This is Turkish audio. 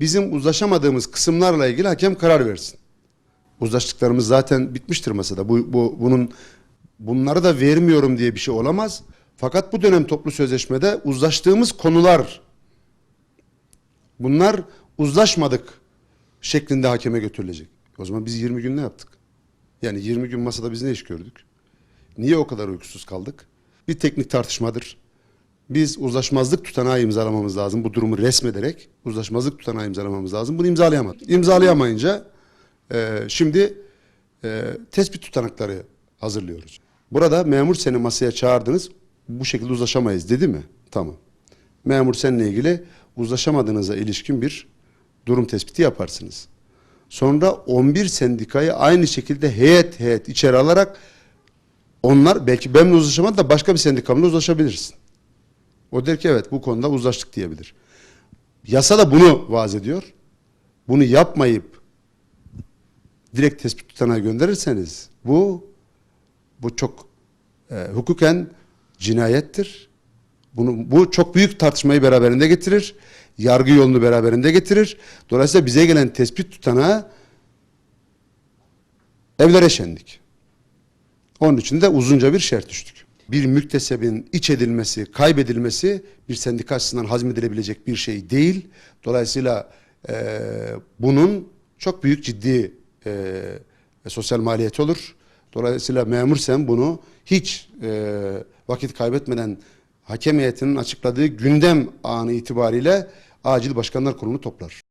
bizim uzlaşamadığımız kısımlarla ilgili hakem karar versin. Uzlaştıklarımız zaten bitmiştir masada. Bu, bu bunun bunları da vermiyorum diye bir şey olamaz. Fakat bu dönem toplu sözleşmede uzlaştığımız konular bunlar uzlaşmadık şeklinde hakeme götürülecek. O zaman biz 20 gün ne yaptık? Yani 20 gün masada biz ne iş gördük? Niye o kadar uykusuz kaldık? Bir teknik tartışmadır. Biz uzlaşmazlık tutanağı imzalamamız lazım. Bu durumu resmederek uzlaşmazlık tutanağı imzalamamız lazım. Bunu imzalayamadık. İmzalayamayınca e, şimdi e, tespit tutanakları hazırlıyoruz. Burada memur seni masaya çağırdınız. Bu şekilde uzlaşamayız dedi mi? Tamam. Memur seninle ilgili uzlaşamadığınıza ilişkin bir durum tespiti yaparsınız. Sonra 11 sendikayı aynı şekilde heyet heyet içeri alarak onlar belki benimle uzlaşamadı da başka bir sendikamla uzlaşabilirsin. O der ki evet bu konuda uzlaştık diyebilir. Yasa da bunu vaaz ediyor. Bunu yapmayıp direkt tespit tutanağı gönderirseniz bu bu çok e, hukuken cinayettir. Bunu, bu çok büyük tartışmayı beraberinde getirir. Yargı yolunu beraberinde getirir. Dolayısıyla bize gelen tespit tutanağı evlere şenlik. Onun için de uzunca bir şert düştük. Bir müktesebin iç edilmesi, kaybedilmesi bir sendika açısından hazmedilebilecek bir şey değil. Dolayısıyla e, bunun çok büyük ciddi e, sosyal maliyeti olur. Dolayısıyla memur sen bunu hiç e, vakit kaybetmeden hakem heyetinin açıkladığı gündem anı itibariyle acil başkanlar kurulunu toplar.